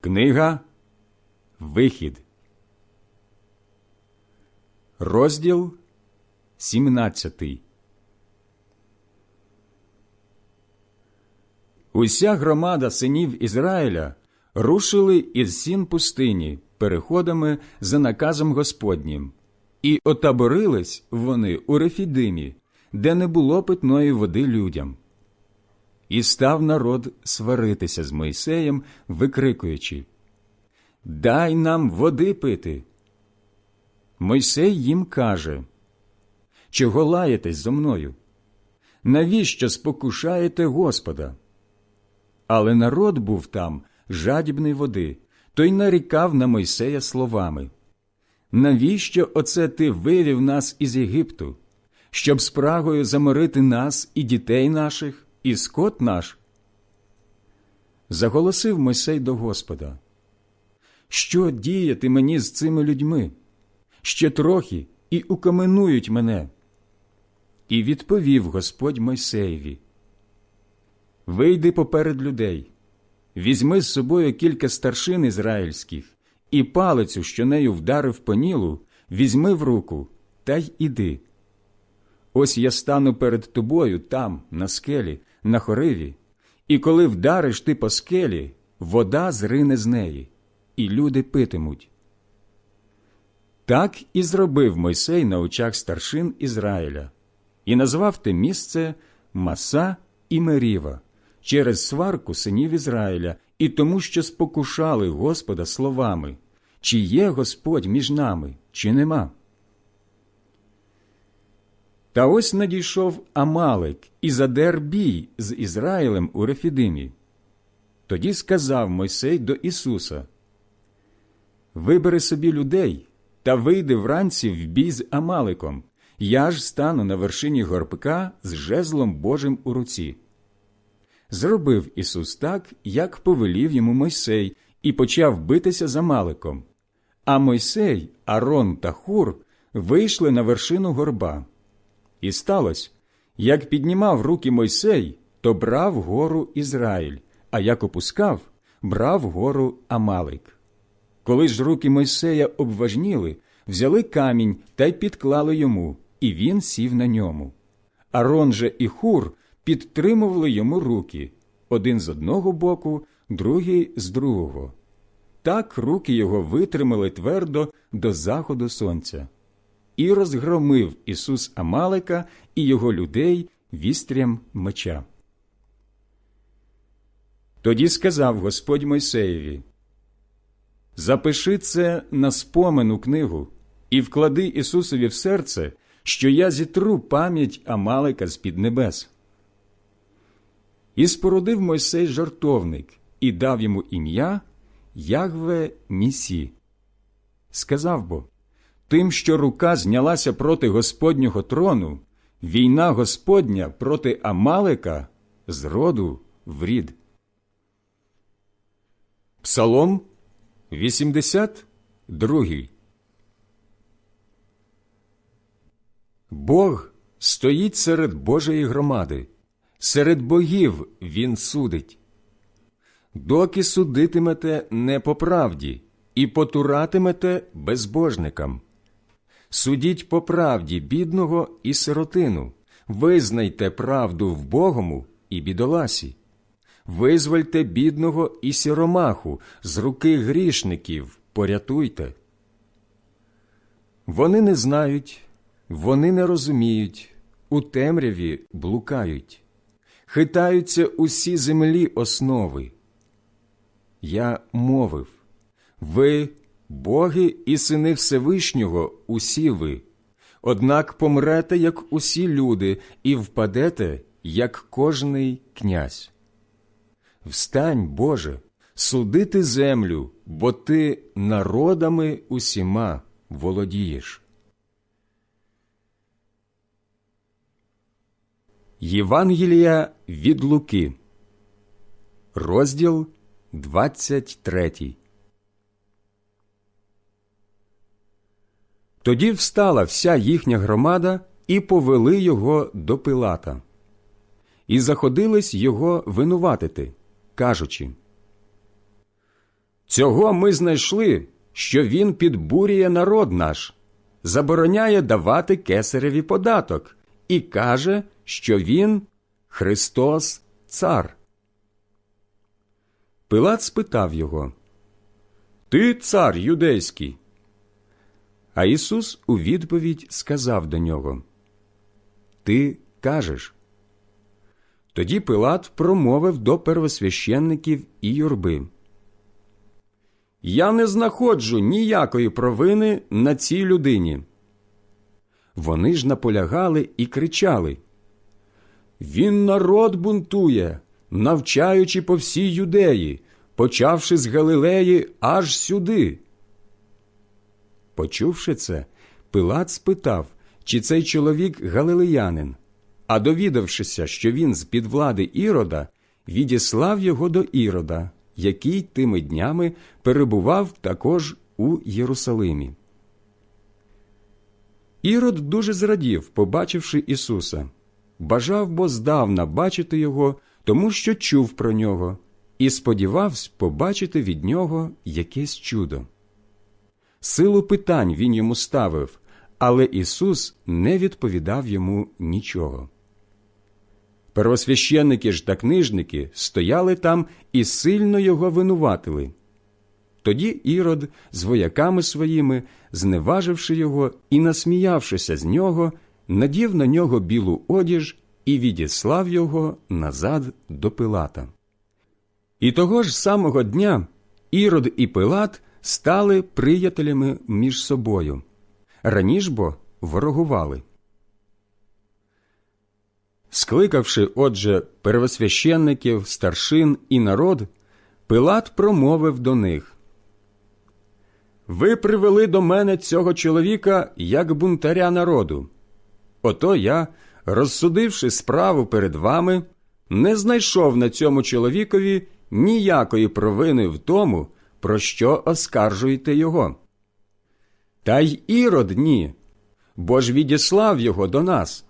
Книга Вихід, розділ 17 Уся громада синів Ізраїля рушили із сін пустині переходами за наказом Господнім, і отаборились вони у Рефідимі, де не було питної води людям. І став народ сваритися з Мойсеєм, викрикуючи Дай нам води пити. Мойсей їм каже Чого лаєтесь зо мною? Навіщо спокушаєте Господа? Але народ був там жадібний води, той нарікав на Мойсея словами Навіщо оце ти вивів нас із Єгипту, щоб спрагою заморити нас і дітей наших? І скот наш. Заголосив Мойсей до Господа. Що діяти мені з цими людьми? Ще трохи і укаменують мене. І відповів Господь Мойсеєві. Вийди поперед людей, візьми з собою кілька старшин ізраїльських, і палицю, що нею вдарив по нілу, візьми в руку та й іди. Ось я стану перед тобою там, на скелі, на хориві, і коли вдариш ти по скелі, вода зрине з неї, і люди питимуть. Так і зробив Мойсей на очах старшин Ізраїля, і назвав те місце Маса і Меріва через сварку синів Ізраїля і тому, що спокушали Господа словами, чи є Господь між нами, чи нема. Та ось надійшов Амалик і задер бій з Ізраїлем у Рефідимі. Тоді сказав Мойсей до Ісуса Вибери собі людей та вийди вранці в бій з Амаликом. Я ж стану на вершині горбка з жезлом Божим у руці. Зробив Ісус так, як повелів йому Мойсей, і почав битися з Амаликом. А Мойсей, Арон та Хур вийшли на вершину горба. І сталося, як піднімав руки Мойсей, то брав гору Ізраїль, а як опускав, брав гору Амалик. Коли ж руки Мойсея обважніли, взяли камінь та й підклали йому, і він сів на ньому. Арон же і хур підтримували йому руки один з одного боку, другий з другого. Так руки його витримали твердо до заходу сонця і розгромив Ісус Амалика і його людей вістрям меча. Тоді сказав Господь Мойсеєві Запиши це на спомену книгу і вклади Ісусові в серце, що я зітру пам'ять Амалика з під небес. І спорудив Мойсей жартовник і дав йому ім'я Ягве Місі. Сказав бо Тим, що рука знялася проти Господнього трону, війна Господня проти Амалика з роду в рід. Псалом 82 Бог стоїть серед Божої громади, серед богів Він судить. Доки судитимете не по правді і потуратимете безбожникам. Судіть по правді бідного і сиротину, визнайте правду в Богому і бідоласі, визвольте бідного і сіромаху з руки грішників, порятуйте. Вони не знають, вони не розуміють, у темряві блукають, хитаються усі землі основи. Я мовив ви боги і сини Всевишнього усі ви, однак помрете, як усі люди, і впадете, як кожний князь. Встань, Боже, судити землю, бо ти народами усіма володієш. Євангелія від Луки, розділ 23 Тоді встала вся їхня громада і повели його до Пилата. І заходились його винуватити, кажучи Цього ми знайшли, що він підбурює народ наш, забороняє давати кесареві податок і каже, що він Христос Цар. Пилат спитав його Ти цар юдейський? А Ісус у відповідь сказав до нього Ти кажеш. Тоді Пилат промовив до первосвященників і юрби. Я не знаходжу ніякої провини на цій людині. Вони ж наполягали і кричали Він народ бунтує, навчаючи по всій юдеї, почавши з Галилеї аж сюди. Почувши це, Пилат спитав, чи цей чоловік галилеянин, а довідавшися, що він з під влади Ірода, відіслав його до Ірода, який тими днями перебував також у Єрусалимі. Ірод дуже зрадів, побачивши Ісуса, бажав бо здавна бачити його, тому що чув про нього, і сподівався побачити від нього якесь чудо. Силу питань він йому ставив, але Ісус не відповідав йому нічого. Первосвященники ж та книжники стояли там і сильно його винуватили. Тоді Ірод з вояками своїми, зневаживши його і насміявшися з нього, надів на нього білу одіж і відіслав його назад до Пилата. І того ж самого дня Ірод і Пилат стали приятелями між собою. Раніш бо ворогували. Скликавши, отже, первосвященників, старшин і народ, Пилат промовив до них Ви привели до мене цього чоловіка як бунтаря народу. Ото я, розсудивши справу перед вами, не знайшов на цьому чоловікові ніякої провини в тому, про що оскаржуєте його. Та й ірод ні, бо ж відіслав його до нас.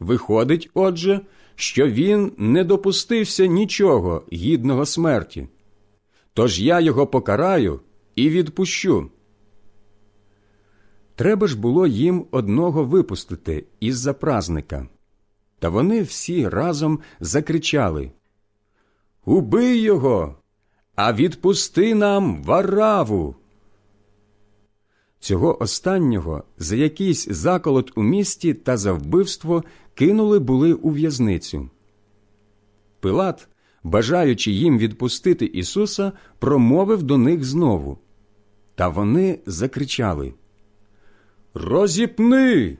Виходить, отже, що він не допустився нічого гідного смерті. Тож я його покараю і відпущу. Треба ж було їм одного випустити із-за празника. Та вони всі разом закричали Убий його, а відпусти нам вараву. Цього останнього за якийсь заколот у місті та за вбивство кинули були у в'язницю. Пилат, бажаючи їм відпустити Ісуса, промовив до них знову. Та вони закричали Розіпни,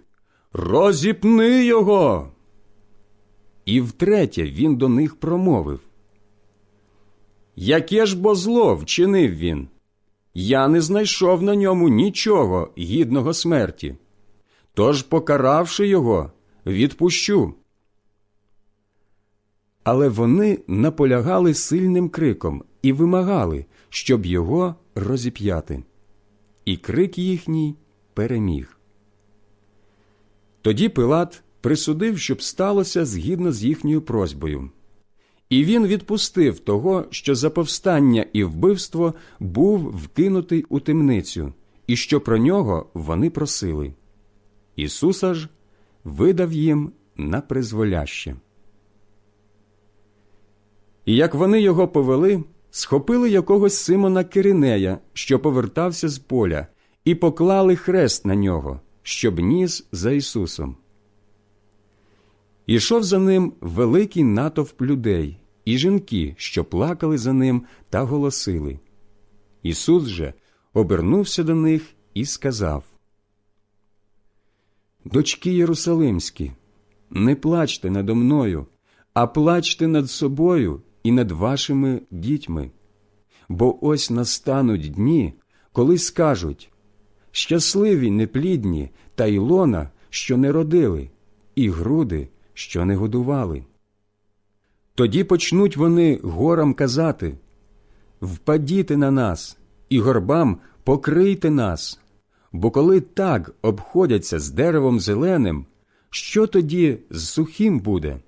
розіпни його. І втретє він до них промовив Яке ж бо зло вчинив він? Я не знайшов на ньому нічого гідного смерті. Тож, покаравши його, відпущу. Але вони наполягали сильним криком і вимагали, щоб його розіп'яти. І крик їхній переміг. Тоді Пилат присудив, щоб сталося згідно з їхньою просьбою. І він відпустив того, що за повстання і вбивство був вкинутий у темницю, і що про нього вони просили. Ісуса ж видав їм на призволяще. І як вони його повели, схопили якогось Симона Киринея, що повертався з поля, і поклали хрест на нього, щоб ніс за Ісусом. Ішов за ним великий натовп людей і жінки, що плакали за ним та голосили. Ісус же обернувся до них і сказав Дочки Єрусалимські, не плачте надо мною, а плачте над собою і над вашими дітьми. Бо ось настануть дні, коли скажуть щасливі неплідні та Ілона, що не родили, і груди, що не годували. Тоді почнуть вони горам казати Впадіте на нас, і горбам покрийте нас, бо коли так обходяться з деревом зеленим, що тоді з сухим буде?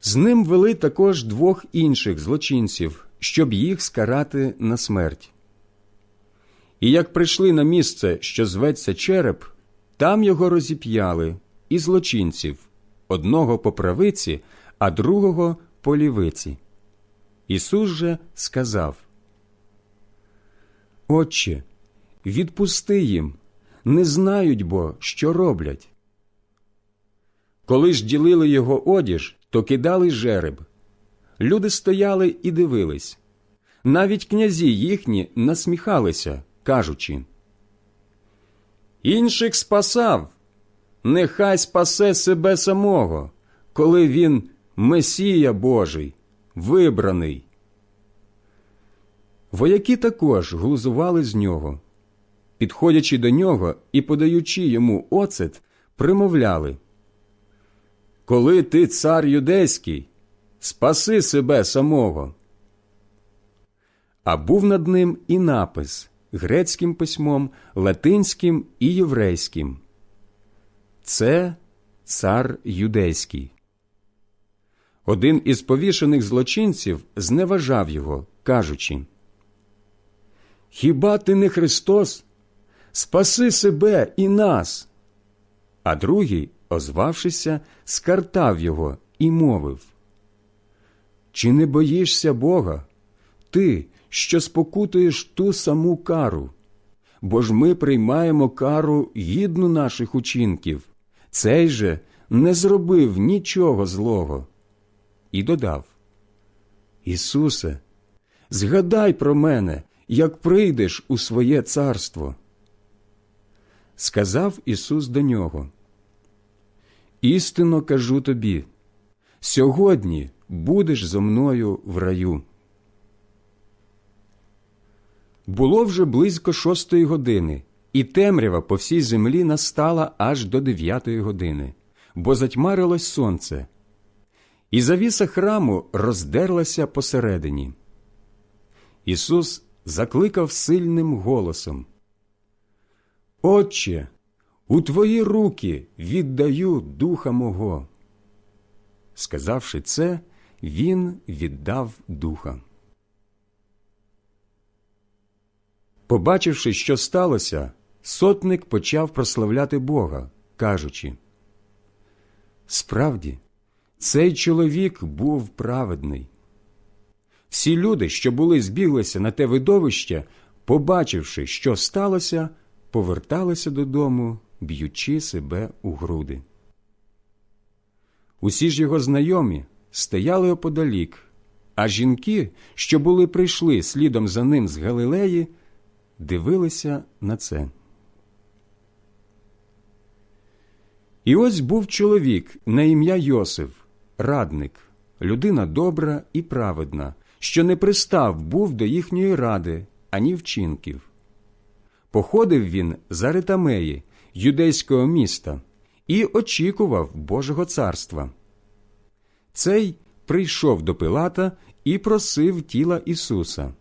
З ним вели також двох інших злочинців, щоб їх скарати на смерть. І як прийшли на місце, що зветься череп, там його розіп'яли і злочинців одного по правиці, а другого по лівиці. Ісус же сказав Отче, відпусти їм, не знають бо, що роблять. Коли ж ділили його одіж, то кидали жереб. Люди стояли і дивились. Навіть князі їхні насміхалися, кажучи Інших спасав, нехай спасе себе самого, коли він Месія Божий, вибраний. Вояки також глузували з нього. Підходячи до нього і подаючи йому оцет, примовляли Коли ти цар юдейський, спаси себе самого. А був над ним і напис грецьким письмом, латинським і єврейським. Це цар юдейський. Один із повішених злочинців зневажав його, кажучи Хіба ти не Христос? Спаси себе і нас. А другий, озвавшися, скартав його і мовив Чи не боїшся Бога? Ти, що спокутуєш ту саму кару? Бо ж ми приймаємо кару гідну наших учинків. Цей же не зробив нічого злого. І додав Ісусе, згадай про мене, як прийдеш у своє царство. Сказав Ісус до нього Істинно кажу тобі, сьогодні будеш зо мною в раю. Було вже близько шостої години, і темрява по всій землі настала аж до дев'ятої години, бо затьмарилось сонце, і завіса храму роздерлася посередині. Ісус закликав сильним голосом Отче, у твої руки віддаю духа мого. Сказавши це, він віддав духа. Побачивши, що сталося, сотник почав прославляти Бога, кажучи Справді, цей чоловік був праведний. Всі люди, що були збіглися на те видовище, побачивши, що сталося, поверталися додому, б'ючи себе у груди. Усі ж його знайомі стояли оподалік, а жінки, що були прийшли слідом за ним з Галилеї, дивилися на це. І ось був чоловік на ім'я Йосиф, радник, людина добра і праведна, що не пристав був до їхньої ради, ані вчинків. Походив він за Ритамеї, юдейського міста, і очікував Божого царства. Цей прийшов до Пилата і просив тіла Ісуса.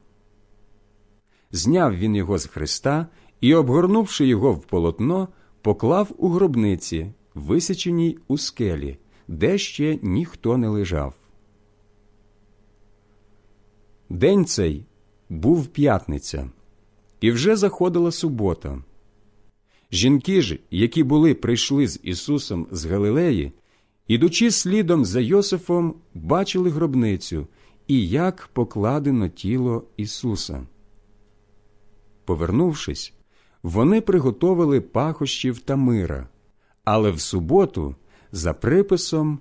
Зняв він його з Христа і, обгорнувши його в полотно, поклав у гробниці, висіченій у скелі, де ще ніхто не лежав. День цей був п'ятниця, і вже заходила субота. Жінки ж, які були прийшли з Ісусом з Галилеї, ідучи слідом за Йосифом, бачили гробницю і як покладено тіло Ісуса. Повернувшись, вони приготовили пахощів та мира, але в суботу за приписом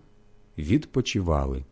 відпочивали.